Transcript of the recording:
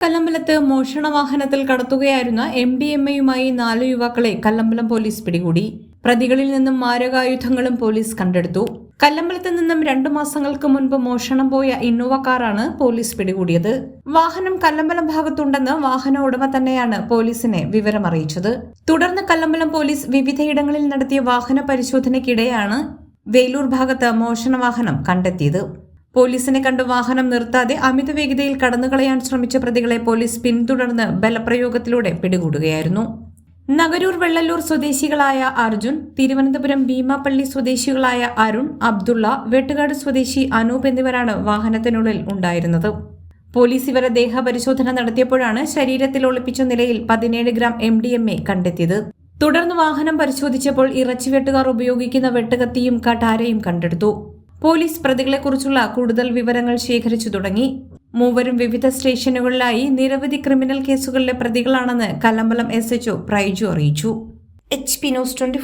കല്ലമ്പലത്ത് മോഷണ വാഹനത്തിൽ കടത്തുകയായിരുന്ന M D M എയുമായി നാല് യുവാക്കളെ കല്ലമ്പലം പോലീസ് പിടികൂടി. പ്രതികളിൽ നിന്നും മാരകായുധങ്ങളും പോലീസ് കണ്ടെടുത്തു. കല്ലമ്പലത്ത് നിന്നും രണ്ടു മാസങ്ങൾക്ക് മുൻപ് മോഷണം പോയ ഇന്നോവ കാറാണ് പോലീസ് പിടികൂടിയത്. വാഹനം കല്ലമ്പലം ഭാഗത്തുണ്ടെന്ന് വാഹന ഉടമ തന്നെയാണ് പോലീസിനെ വിവരമറിയിച്ചത്. തുടർന്ന് കല്ലമ്പലം പോലീസ് വിവിധയിടങ്ങളിൽ നടത്തിയ വാഹന പരിശോധനയ്ക്കിടെയാണ് വേലൂർ ഭാഗത്ത് മോഷണ വാഹനം കണ്ടെത്തിയത്. പോലീസിനെ കണ്ട് വാഹനം നിർത്താതെ അമിത വേഗതയിൽ കടന്നുകളയാൻ ശ്രമിച്ച പ്രതികളെ പോലീസ് പിന്തുടർന്ന് ബലപ്രയോഗത്തിലൂടെ പിടികൂടുകയായിരുന്നു. നഗരൂർ വെള്ളല്ലൂർ സ്വദേശികളായ അർജുൻ തിരുവനന്തപുരം ഭീമാപ്പള്ളി സ്വദേശികളായ അരുൺ അബ്ദുള്ള വെട്ടുകാട് സ്വദേശി അനൂപ് എന്നിവരാണ് വാഹനത്തിനുള്ളിൽ ഉണ്ടായിരുന്നത്. പോലീസ് ഇവരെ ദേഹപരിശോധന നടത്തിയപ്പോഴാണ് ശരീരത്തിൽ ഒളിപ്പിച്ച നിലയിൽ പതിനേഴ് gram M D M A കണ്ടെത്തിയത്. തുടർന്ന് വാഹനം പരിശോധിച്ചപ്പോൾ ഇറച്ചി വെട്ടുകാർ ഉപയോഗിക്കുന്ന വെട്ടുകത്തിയും കട്ടാരയും കണ്ടെടുത്തു. പോലീസ് പ്രതികളെക്കുറിച്ചുള്ള കൂടുതൽ വിവരങ്ങൾ ശേഖരിച്ചു തുടങ്ങി. മൂവരും വിവിധ സ്റ്റേഷനുകളിലായി നിരവധി ക്രിമിനൽ കേസുകളിലെ പ്രതികളാണെന്ന് കലമ്പലം എസ് എച്ച്ഒ പ്രൈജു അറിയിച്ചു. H P news twenty